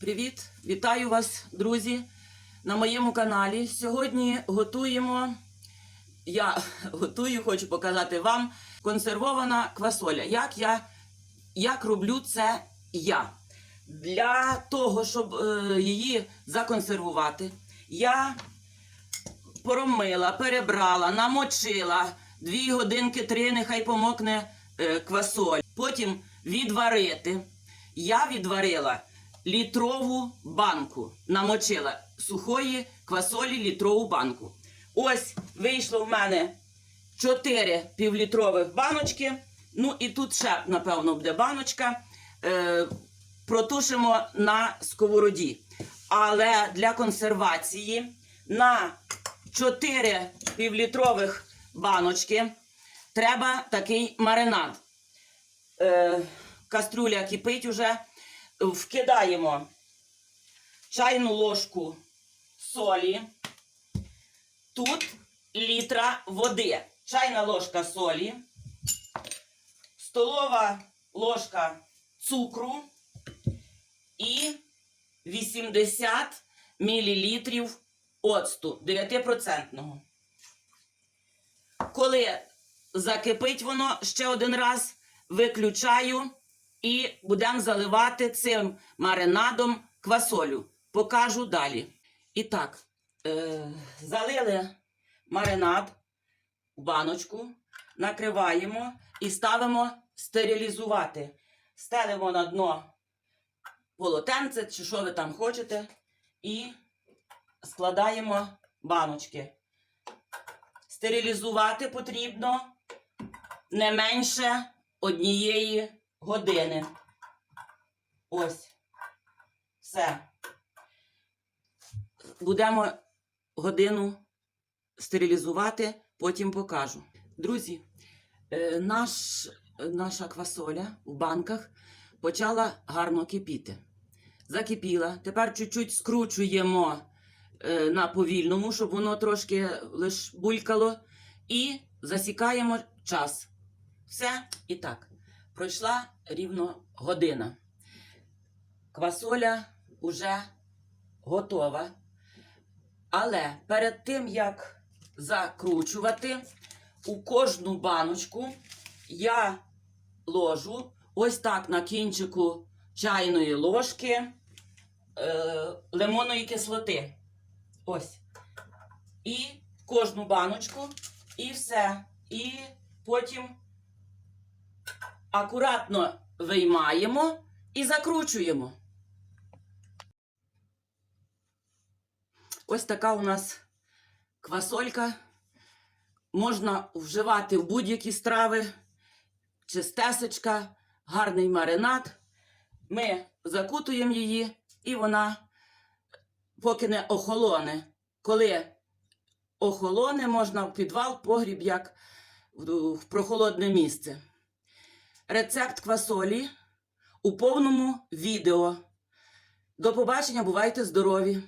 Привіт! Вітаю вас, друзі, на моєму каналі. Сьогодні готуємо. Я готую, хочу показати вам консервована квасоля. Як я як роблю це я. Для того, щоб е, її законсервувати, я поромила, перебрала, намочила дві годинки, три, нехай помокне е, квасоль. Потім відварити. Я відварила літрову банку, намочила сухої квасолі літрову банку. Ось вийшло в мене 4 півлітрових баночки. Ну і тут ще, напевно, буде баночка. Е, протушимо на сковороді. Але для консервації на 4 півлітрових баночки треба такий маринад. Е, кастрюля кипить уже. Вкидаємо чайну ложку солі. Тут літра води. Чайна ложка солі, столова ложка цукру і 80 мл оцту 9%. Коли закипить воно ще один раз, виключаю і будемо заливати цим маринадом квасолю. Покажу далі. І так, е, залили маринад в баночку, накриваємо і ставимо стерилізувати. Стелимо на дно полотенце, чи що ви там хочете, і складаємо баночки. Стерилізувати потрібно не менше однієї години. Ось. Все. Будемо годину стерилізувати, потім покажу. Друзі, е, наш, наша квасоля в банках почала гарно кипіти. Закипіла. Тепер чуть-чуть скручуємо е, на повільному, щоб воно трошки лиш булькало. І засікаємо час. Все і так. Пройшла рівно година. Квасоля вже готова. Але перед тим, як закручувати, у кожну баночку я ложу ось так на кінчику чайної ложки е, лимонної кислоти. Ось. І кожну баночку, і все. І потім акуратно виймаємо і закручуємо. Ось така у нас квасолька. Можна вживати в будь-які страви, чистесечка, гарний маринад. Ми закутуємо її, і вона поки не охолоне. Коли охолоне, можна в підвал, погріб, як в прохолодне місце. Рецепт квасолі у повному відео. До побачення, бувайте здорові!